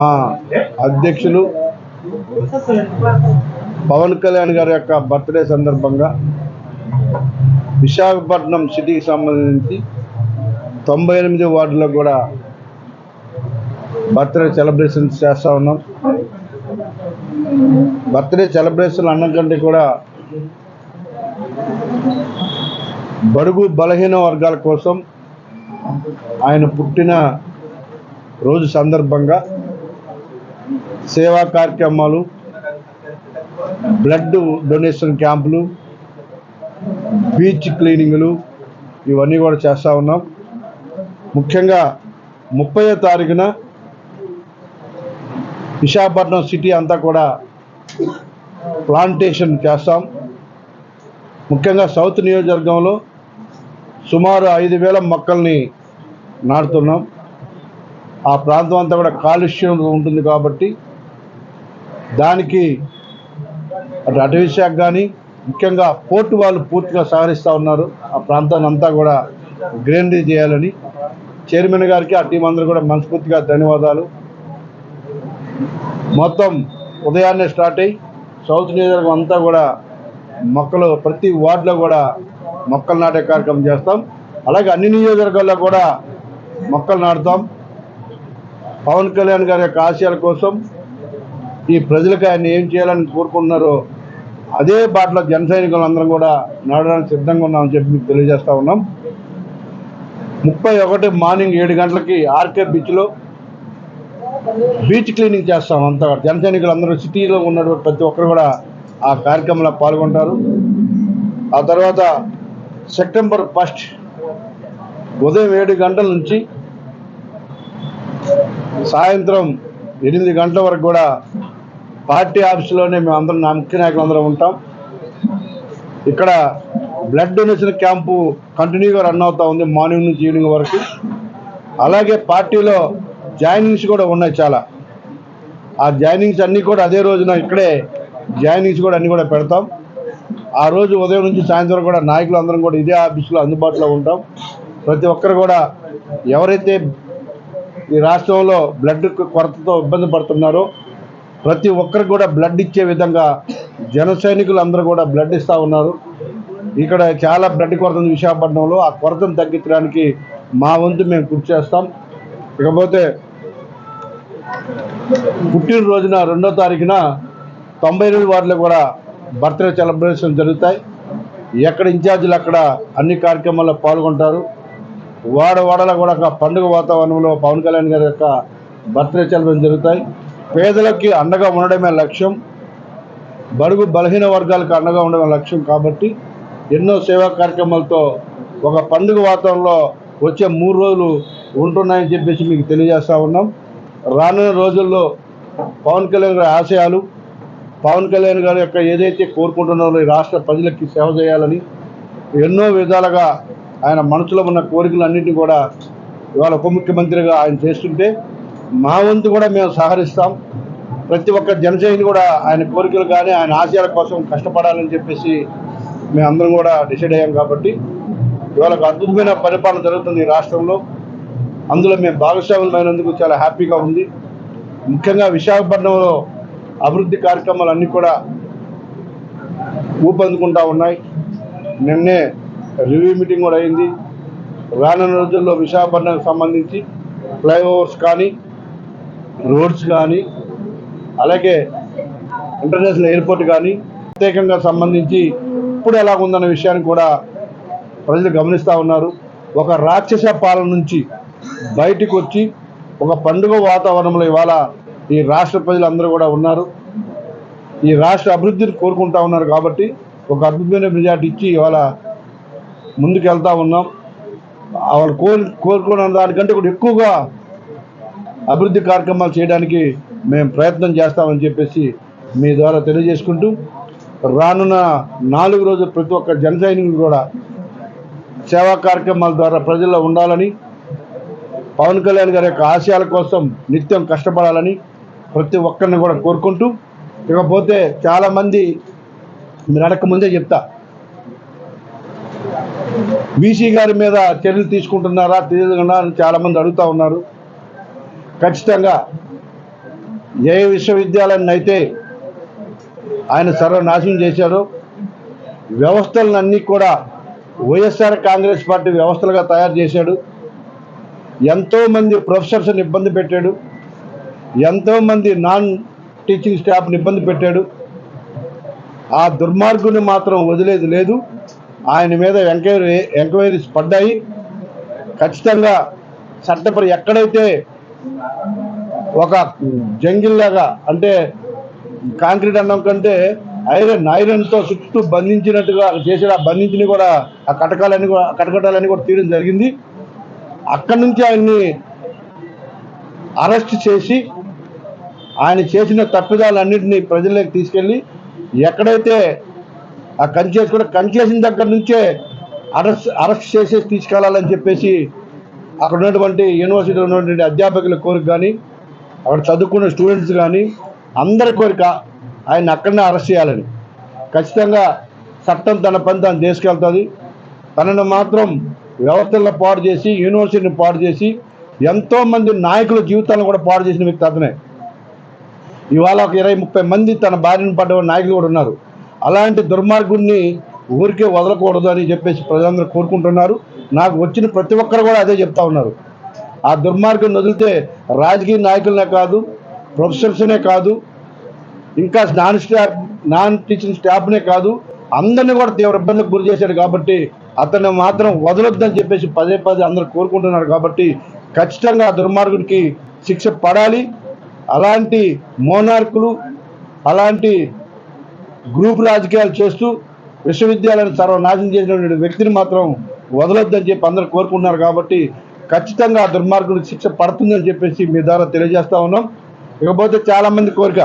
మా అధ్యక్షులు పవన్ కళ్యాణ్ గారి యొక్క బర్త్డే సందర్భంగా విశాఖపట్నం సిటీకి సంబంధించి తొంభై ఎనిమిది వార్డులో కూడా బర్త్డే సెలబ్రేషన్స్ చేస్తూ ఉన్నాం. బర్త్డే సెలబ్రేషన్ అన్నం కంటే కూడా బడుగు బలహీన వర్గాల కోసం ఆయన పుట్టిన రోజు సందర్భంగా సేవా కార్యక్రమాలు బ్లడ్ డొనేషన్ క్యాంపులు బీచ్ క్లీనింగ్లు ఇవన్నీ కూడా చేస్తూ ఉన్నాం. ముఖ్యంగా ముప్పై తారీఖున విశాఖపట్నం సిటీ అంతా కూడా ప్లాంటేషన్ చేస్తాం. ముఖ్యంగా సౌత్ నియోజకవర్గంలో సుమారు ఐదు వేల మొక్కల్ని నాటుతున్నాం. ఆ ప్రాంతం అంతా కూడా కాలుష్యం ఉంటుంది కాబట్టి దానికి అటు అటవీ శాఖ కానీ ముఖ్యంగా పోర్టు వాళ్ళు పూర్తిగా సహకరిస్తూ ఉన్నారు. ఆ ప్రాంతాన్ని అంతా కూడా గ్రీనరీ చేయాలని. చైర్మన్ గారికి ఆ టీం అందరూ కూడా మనస్ఫూర్తిగా ధన్యవాదాలు. మొత్తం ఉదయాన్నే స్టార్ట్ అయ్యి సౌత్ నియోజకవర్గం అంతా కూడా మొక్కలు ప్రతి వార్డులో కూడా మొక్కలు నాటే కార్యక్రమం చేస్తాం. అలాగే అన్ని నియోజకవర్గాల్లో కూడా మొక్కలు నాటుతాం. పవన్ కళ్యాణ్ గారి యొక్క ఆశయాల కోసం ఈ ప్రజలకు ఆయన ఏం చేయాలని కోరుకుంటున్నారో అదే బాటలో జన సైనికులందరం కూడా నడవడానికి సిద్ధంగా ఉన్నామని చెప్పి మీకు తెలియజేస్తా ఉన్నాం. ముప్పై ఒకటి మార్నింగ్ ఏడు గంటలకి ఆర్కే బీచ్లో బీచ్ క్లీనింగ్ చేస్తాం అంతా. జన సైనికులందరూ సిటీలో ఉన్నటువంటి ప్రతి ఒక్కరు కూడా ఆ కార్యక్రమంలో పాల్గొంటారు. ఆ తర్వాత సెప్టెంబర్ ఫస్ట్ ఉదయం ఏడు గంటల నుంచి సాయంత్రం ఎనిమిది గంటల వరకు కూడా పార్టీ ఆఫీసులోనే మేము అందరం నా ముఖ్య నాయకులు అందరం ఉంటాం. ఇక్కడ బ్లడ్ డొనేషన్ క్యాంపు కంటిన్యూగా రన్ అవుతా ఉంది మార్నింగ్ నుంచి ఈవినింగ్ వరకు. అలాగే పార్టీలో జాయినింగ్స్ కూడా ఉన్నాయి చాలా. ఆ జాయినింగ్స్ అన్నీ కూడా అదే రోజున ఇక్కడే జాయినింగ్స్ కూడా అన్నీ కూడా పెడతాం. ఆ రోజు ఉదయం నుంచి సాయంత్రం కూడా నాయకులు అందరం కూడా ఇదే ఆఫీసులో అందుబాటులో ఉంటాం. ప్రతి ఒక్కరు కూడా ఎవరైతే ఈ రాష్ట్రంలో బ్లడ్ కొరతతో ఇబ్బంది పడుతున్నారో ప్రతి ఒక్కరికి కూడా బ్లడ్ ఇచ్చే విధంగా జన సైనికులు అందరూ కూడా బ్లడ్ ఇస్తూ ఉన్నారు. ఇక్కడ చాలా బ్లడ్ కొరత ఉంది విశాఖపట్నంలో ఆ కొరతను తగ్గించడానికి మా వంతు మేము కృషి చేస్తాం. ఇకపోతే పుట్టినరోజున రెండో తారీఖున తొంభై ఎనిమిది వార్డులో కూడా బర్త్డే సెలబ్రేషన్ జరుగుతాయి. ఎక్కడ ఇన్ఛార్జీలు అక్కడ అన్ని కార్యక్రమాల్లో పాల్గొంటారు. వాడ వాడలో కూడా ఒక పండుగ వాతావరణంలో పవన్ కళ్యాణ్ గారి యొక్క బర్త్డే సెలబ్రేషన్ జరుగుతాయి. పేదలకి అండగా ఉండడమే లక్ష్యం. బడుగు బలహీన వర్గాలకు అండగా ఉండడమే లక్ష్యం కాబట్టి ఎన్నో సేవా కార్యక్రమాలతో ఒక పండుగ వాతావరణంలో వచ్చే మూడు రోజులు ఉంటున్నాయని చెప్పేసి మీకు తెలియజేస్తూ ఉన్నాం. రానున్న రోజుల్లో పవన్ కళ్యాణ్ గారి ఆశయాలు పవన్ కళ్యాణ్ గారి యొక్క ఏదైతే కోరుకుంటున్నారో ఈ రాష్ట్ర ప్రజలకి సేవ చేయాలని ఎన్నో విధాలుగా ఆయన మనసులో ఉన్న కోరికలన్నింటినీ కూడా ఇవాళ ఉప ముఖ్యమంత్రిగా ఆయన చేస్తుంటే మా వంతు కూడా మేము సహకరిస్తాం. ప్రతి ఒక్క జనసేని కూడా ఆయన కోరికలు కానీ ఆయన ఆశయాల కోసం కష్టపడాలని చెప్పేసి మేము అందరం కూడా డిసైడ్ అయ్యాం కాబట్టి ఇవాళ అద్భుతమైన పరిపాలన జరుగుతుంది ఈ రాష్ట్రంలో. అందులో మేము భాగస్వాములమైనందుకు చాలా హ్యాపీగా ఉంది. ముఖ్యంగా విశాఖపట్నంలో అభివృద్ధి కార్యక్రమాలు అన్నీ కూడా ఊపందుకుంటా ఉన్నాయి. నిన్నే రివ్యూ మీటింగ్ కూడా అయింది. రానున్న రోజుల్లో విశాఖపట్నంకి సంబంధించి ఫ్లైఓవర్స్ కానీ రోడ్స్ కానీ అలాగే ఇంటర్నేషనల్ ఎయిర్పోర్ట్ కానీ ప్రత్యేకంగా సంబంధించి ఇప్పుడు ఎలా ఉందన్న విషయాన్ని కూడా ప్రజలు గమనిస్తూ ఉన్నారు. ఒక రాక్షస పాలన నుంచి బయటకు వచ్చి ఒక పండుగ వాతావరణంలో ఇవాళ ఈ రాష్ట్ర ప్రజలందరూ కూడా ఉన్నారు. ఈ రాష్ట్ర అభివృద్ధిని కోరుకుంటా ఉన్నారు కాబట్టి ఒక అద్భుతమైన మెజార్టీ ఇచ్చి ఇవాళ ముందుకు వెళ్తూ ఉన్నాం వాళ్ళు కోరు కోరుకున్న దానికంటే కూడా ఎక్కువగా అభివృద్ధి కార్యక్రమాలు చేయడానికి మేము ప్రయత్నం చేస్తామని చెప్పేసి మీ ద్వారా తెలియజేసుకుంటూ రానున్న నాలుగు రోజులు ప్రతి ఒక్క జన సైనికులు కూడా సేవా కార్యక్రమాల ద్వారా ప్రజల్లో ఉండాలని పవన్ కళ్యాణ్ గారి యొక్క ఆశయాల కోసం నిత్యం కష్టపడాలని ప్రతి ఒక్కరిని కూడా కోరుకుంటూ ఇకపోతే చాలామంది మీరు అడగక ముందే చెప్తా. బీసీ గారి మీద చర్యలు తీసుకుంటున్నారా తీసుకున్నారా అని చాలామంది అడుగుతూ ఉన్నారు. ఖచ్చితంగా ఏ విశ్వవిద్యాలయాన్ని అయితే ఆయన సర్వనాశనం చేశారు వ్యవస్థలన్నీ కూడా వైఎస్ఆర్ కాంగ్రెస్ పార్టీ వ్యవస్థలుగా తయారు చేశాడు. ఎంతోమంది ప్రొఫెసర్స్ని ఇబ్బంది పెట్టాడు. ఎంతోమంది నాన్ టీచింగ్ స్టాఫ్ని ఇబ్బంది పెట్టాడు. ఆ దుర్మార్గుని మాత్రం వదిలేది లేదు. ఆయన మీద ఎంక్వైరీ ఎంక్వైరీస్ పడ్డాయి. ఖచ్చితంగా చట్టపరి ఎక్కడైతే ఒక జంగిల్లాగా అంటే కాంక్రీట్ అన్నం కంటే ఐరన్ ఐరన్తో చుట్టూ బంధించినట్టుగా చేసిన ఆ బంధించిన కూడా ఆ కటకాలన్నీ కూడా ఆ కటకటాలన్నీ కూడా తీయడం జరిగింది. అక్కడి నుంచి ఆయన్ని అరెస్ట్ చేసి ఆయన చేసిన తప్పిదాలన్నింటినీ ప్రజల్లోకి తీసుకెళ్ళి ఎక్కడైతే ఆ కంచేసి కూడా కంచేసిన దగ్గర నుంచే అరెస్ట్ అరెస్ట్ చేసేసి తీసుకెళ్ళాలని చెప్పేసి అక్కడ ఉన్నటువంటి యూనివర్సిటీలో ఉన్నటువంటి అధ్యాపకుల కోరిక కానీ అక్కడ చదువుకున్న స్టూడెంట్స్ కానీ అందరి కోరిక ఆయన అక్కడనే అరెస్ట్ చేయాలని. ఖచ్చితంగా చట్టం తన పని తను తీసుకెళ్తుంది తనను మాత్రం వ్యవస్థలను పాడు చేసి యూనివర్సిటీని పాడు చేసి ఎంతోమంది నాయకుల జీవితాలను కూడా పాడు చేసిన వ్యక్తి అతనే. ఇవాళ ఒక ఇరవై ముప్పై మంది తన భార్యను పడ్డ నాయకులు కూడా ఉన్నారు. అలాంటి దుర్మార్గుడిని ఊరికే వదలకూడదు అని చెప్పేసి ప్రజలందరూ కోరుకుంటున్నారు. నాకు వచ్చిన ప్రతి ఒక్కరు కూడా అదే చెప్తా ఉన్నారు. ఆ దుర్మార్గం వదిలితే రాజకీయ నాయకులనే కాదు ప్రొఫెసర్స్నే కాదు ఇంకా నాన్ స్టాఫ్ నాన్ టీచింగ్ స్టాఫ్నే కాదు అందరినీ కూడా తీవ్ర ఇబ్బందికి గురి చేశాడు కాబట్టి అతన్ని మాత్రం వదలొద్దని చెప్పేసి పదే పదే అందరూ కోరుకుంటున్నారు కాబట్టి ఖచ్చితంగా ఆ దుర్మార్గుడికి శిక్ష పడాలి. అలాంటి మోనార్కులు అలాంటి గ్రూప్ రాజకీయాలు చేస్తూ విశ్వవిద్యాలయాన్ని సర్వనాశనం చేసినటువంటి వ్యక్తిని మాత్రం వదలొద్దని చెప్పి అందరూ కోరుకుంటున్నారు కాబట్టి ఖచ్చితంగా ఆ శిక్ష పడుతుందని చెప్పేసి మీ ద్వారా తెలియజేస్తా ఉన్నాం. ఇకపోతే చాలా మంది కోరిక